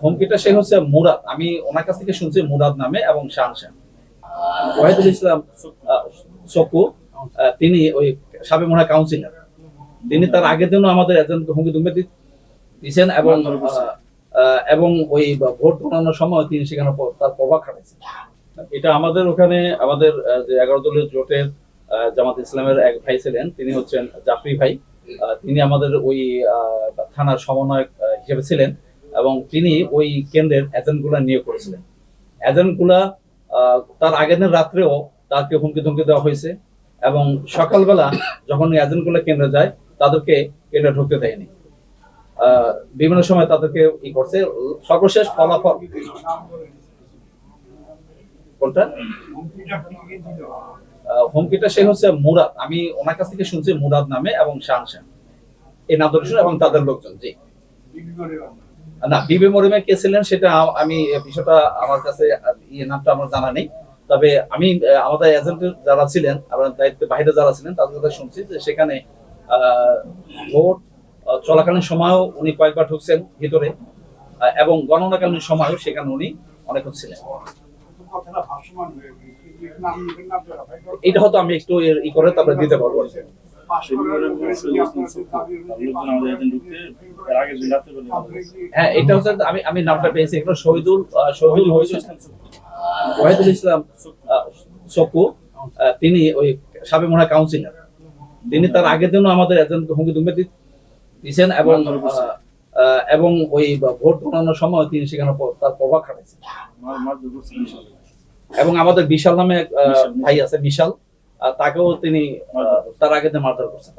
হুমকিটা সে হচ্ছে মুরাদ। আমি ওনার কাছ থেকে শুনছি মুরাদ নামে এবং শানশান ওয়াহিদুল ইসলাম সকু তিনি ওই সাবেক মনে কাউন্সিলর তিনি তার আগের দিনও আমাদের একজনকে হুমকি দুমকি দিয়েছেন এবং এবং ওই ভোট গণনার সময় তিনি সেখানে তার প্রভাব খাটাইছেন। এটা আমাদের ওখানে আমাদের যে এগারো দলের জোটের জামাত ইসলামের এক ভাই ছিলেন তিনি হচ্ছেন জাফরি ভাই। আহ, তিনি আমাদের ওই আহ, থানার সমন্বয়ক হিসেবে ছিলেন। এবং তিনি ওই কেন্দ্রের এজেন্টগুলা নিয়োগ করেছিলেন। এজেন্টগুলা তার আগের দিন রাত্রেও তাকে হুমকি ধমকি দেওয়া হয়েছে এবং সকালবেলা যখন এজেন্টগুলো কেন্দ্রে যায়, তাদেরকে কেন্দ্রে ঢুকতে দেয়নি। বিভিন্ন সময় তাদেরকে ই করছে। সর্বশেষ ফলাফল কোনটা? হুমকিটা সে হচ্ছে মুরাদ। আমি ওনার কাছ থেকে শুনছি মুরাদ নামে এবং শানশান এই নাম এবং তাদের লোকজন, জি। না, বিবে মরিমে কে ছিলেন সেটা আমি বিষয়টা আমার কাছে ইয়ে নামটা আমার জানা নেই। তবে আমি আমাদের এজেন্ট যারা ছিলেন, আমার দায়িত্বে বাইরে যারা ছিলেন, তাদের কথা শুনছি যে সেখানে ভোট চলাকালীন সময়ও উনি কয়েকবার ঢুকছেন ভিতরে এবং গণনাকালীন সময়ও সেখানে উনি অনেকক্ষণ ছিলেন। এটা হয়তো আমি একটু ই করে তারপরে দিতে পারব। হ্যাঁ এটা হচ্ছে আমি আমি নামটা পেয়েছি এগুলো শহীদুল শহীদুল ওয়াহিদুল ইসলাম সকু তিনি ওই সাবেক মনে কাউন্সিলর তিনি তার আগের দিনও আমাদের একজনকে হুমকি দুমকি দিয়েছেন এবং আহ, আহ, এবং ওই ভোট গণনার সময় তিনি সেখানে তার প্রভাব খাটাইছেন। এবং আমাদের বিশাল নামে আহ, ভাই আছে বিশাল। তাকেও তিনি তার আগেতে মারধর করছেন।